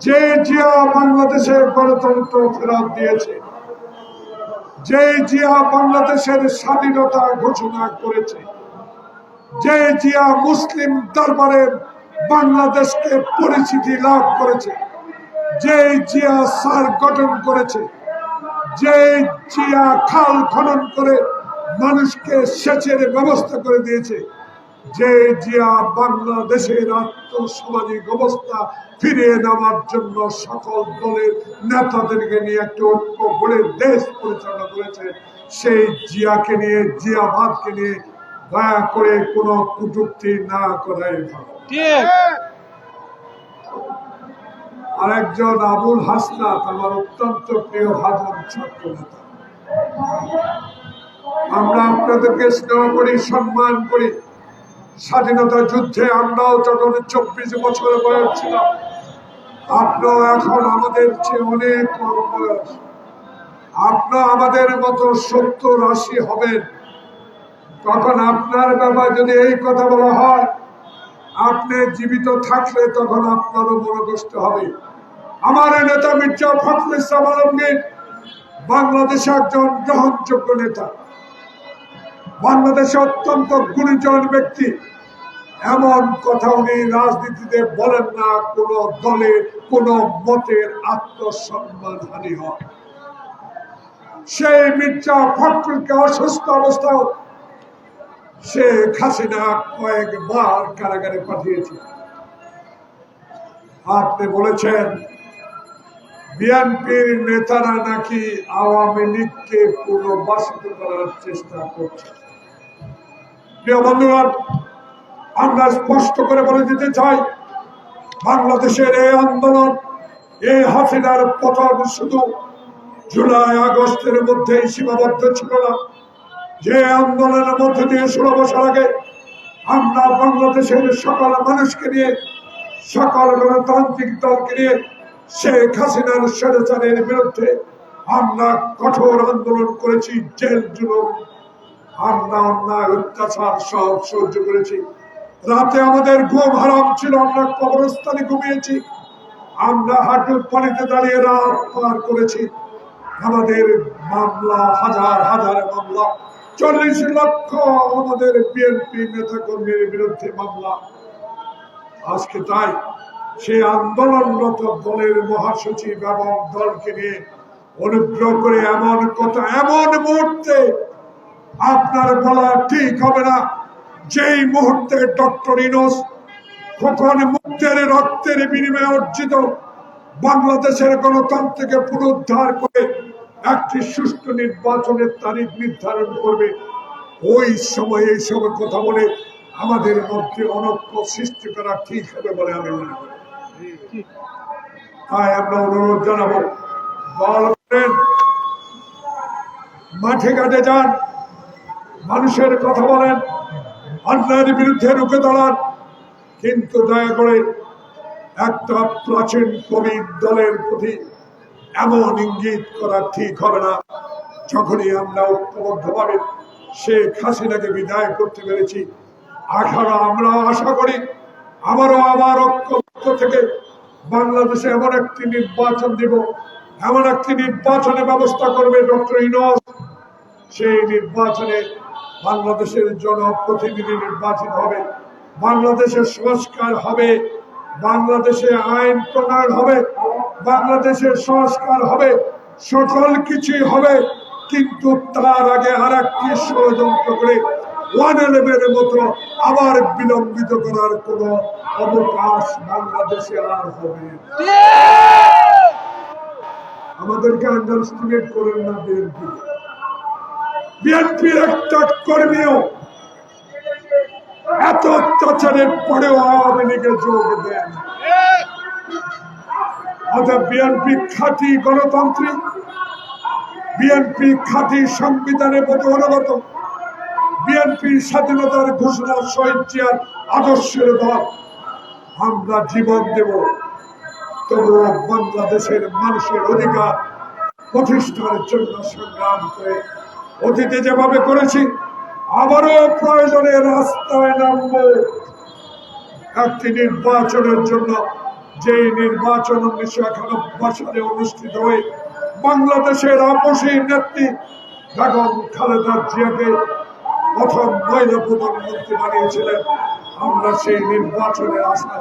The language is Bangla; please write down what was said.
যে জিয়া বাংলাদেশে গণতন্ত্র ফেরত দিয়েছে। যে জিয়া বাংলাদেশের স্বাধীনতা ঘোষণা করেছে। যে জিয়া মুসলিম দরবারের বাংলাদেশকে পরিচিতি লাভ করেছে। যে জিয়া সার গঠন করেছে। যে জিয়া খাল খনন করে মানুষকে সেচের ব্যবস্থা করে দিয়েছে। যে জিয়া বাংলাদেশের আত্মসামাজিক অবস্থা ফিরিয়ে নেওয়ার জন্য সকল দলের নেতাদেরকে নিয়ে একটা ঐক্য গড়ে দেশ পরিচালনা করেছে সেই জিয়াকে নিয়ে জিয়াবাদকে নিয়ে দয়া করে কোনো কুটুক্তি না করাই ভালো। আরেকজন আবুল হাসনাত আমার অত্যন্ত প্রিয় হাজার ছাত্র নেতা। আমরা আপনাদেরকে স্নেহ করি সম্মান করি। স্বাধীনতা যুদ্ধে আমরাও যখন চব্বিশ বছর বয়স ছিলাম আপনার এখন আমাদের চেয়ে অনেক কম বয়স। আপনার আমাদের মতো সত্তর আশি হবেন। তখন আপনার ব্যাপারে যদি এই কথা বলা হয়, আপনি জীবিত থাকলে তখন আপনারও মনোকষ্ট হবে। আমার নেতা মির্জা ফখরুল ইসলাম আলমগীর বাংলাদেশে একজন গ্রহণযোগ্য নেতা। বাংলাদেশে অত্যন্ত গুণীজন ব্যক্তি। এমন কথা উনি রাজনীতিতে বলেন না, কোন দলের কোন মতের আত্মসম্মান হানি হয়। সেই মির্জা ফখরুলকে অসুস্থ অবস্থায় শেখ হাসিনা কয়েকবার কারাগারে পাঠিয়েছে আপনি বলেছেন, বিএনপির নেতারা নাকি আওয়ামী লীগকে পুনর্বাসিত করার চেষ্টা করছে প্রিয় বন্ধুগণ আমরা স্পষ্ট করে বলে দিতে চাই, বাংলাদেশের এই আন্দোলন, এই হাসিনার পতন শুধু জুলাই আগস্টের মধ্যেই সীমাবদ্ধ ছিল না। যে আন্দোলনের মধ্যে দিয়ে ষোলো বছর আগে আমরা বাংলাদেশের সকল মানুষকে নিয়ে, সকল গণতান্ত্রিক দলকে নিয়ে শেখ হাসিনার স্বৈরাচারের বিরুদ্ধে আমরা কঠোর আন্দোলন করেছি জেল জুলুম। আমরা অন্যায়, অত্যাচার সব সহ্য করেছি। রাতে আমাদের ঘুম হারাম ছিল, আমরা কবরস্থানে ঘুমিয়েছি। আমরা হাঁটুর পানিতে দাঁড়িয়ে রাত পার করেছি। আমাদের মামলা, হাজার হাজার মামলা, চল্লিশ লক্ষ আমাদের বিএনপি নেতা কর্মীর বিরুদ্ধে মামলা। আজকে তাই সেই আন্দোলনরত দলের মহাসচিব এবং দলকে নিয়ে অনুগ্রহ করে এমন কথা, এমন মুহূর্তে আপনার বলা ঠিক হবে না। যেই মুহূর্তে ডক্টর ইনোস খোকন মুক্তের রক্তের বিনিময়ে অর্জিত বাংলাদেশের গণতন্ত্রকে পুনরুদ্ধার করে একটি সুষ্ঠু নির্বাচনের তারিখ নির্ধারণ করবে, ওই সময় এই সময় কথা বলে আমাদের মধ্যে অনক্য সৃষ্টি করা ঠিক হবে বলে আমি মনে করি। তাই আমরা অনুরোধ জানাব করেন, মাঠে ঘাটে যান মানুষের কথা বলেন, অন্যায়ের বিরুদ্ধে রুখে দাঁড়ান। কিন্তু দয়া করে একটা প্রাচীন কবির দলের প্রতি এমন ইঙ্গিত করা ঠিক হবে না। যখনই আমরা ঐক্যবদ্ধভাবে শেখ হাসিনাকে বিদায় করতে পেরেছি আশারা আমরা আশা করি, আবারও আবার ঐক্যবদ্ধ থেকে বাংলাদেশে এমন একটি নির্বাচন দিব, এমন একটি নির্বাচনের ব্যবস্থা করবে ডক্টর ইনস। সেই নির্বাচনে বাংলাদেশের জনপ্রতিনিধি নির্বাচিত হবে বাংলাদেশের সংস্কার হবে বাংলাদেশে আইন প্রণয়ন হবে বাংলাদেশের সংস্কার হবে সকল কিছুই হবে। কিন্তু তার আগে আর একটি ষড়যন্ত্র করে ওয়ান ইলেভেনের মতো আবার বিলম্বিত করার কোন অবকাশ বাংলাদেশে আর হবে আমাদেরকে আন্ডারস্টিমেট করেন না বিএনপি। বিএনপির একটা কর্মীও এত অত্যাচারের পরেও আওয়ামী লীগে যোগ দেন। অর্থাৎ বিএনপি খাঁটি গণতান্ত্রিক, বিএনপি খাঁটি সংবিধানের প্রতি অনুগত বিএনপি স্বাধীনতার ঘোষণা শহীদ জিয়ার আদর্শের দল আমরা জীবন দেব। তবুও বাংলাদেশের মানুষের অধিকার প্রতিষ্ঠার জন্য সংগ্রাম করে অতীতে যেভাবে করেছি, আবারও প্রয়োজনে রাস্তায় নামবো। একটি নির্বাচনের জন্য যে নির্বাচন উনিশশো একানব্বই সালে অনুষ্ঠিত হয়ে বাংলাদেশের আপসী নেত্রী বেগম খালেদা জিয়াকে প্রথম মহিলা প্রধানমন্ত্রী বানিয়েছিলেন, আমরা সেই নির্বাচনে আশা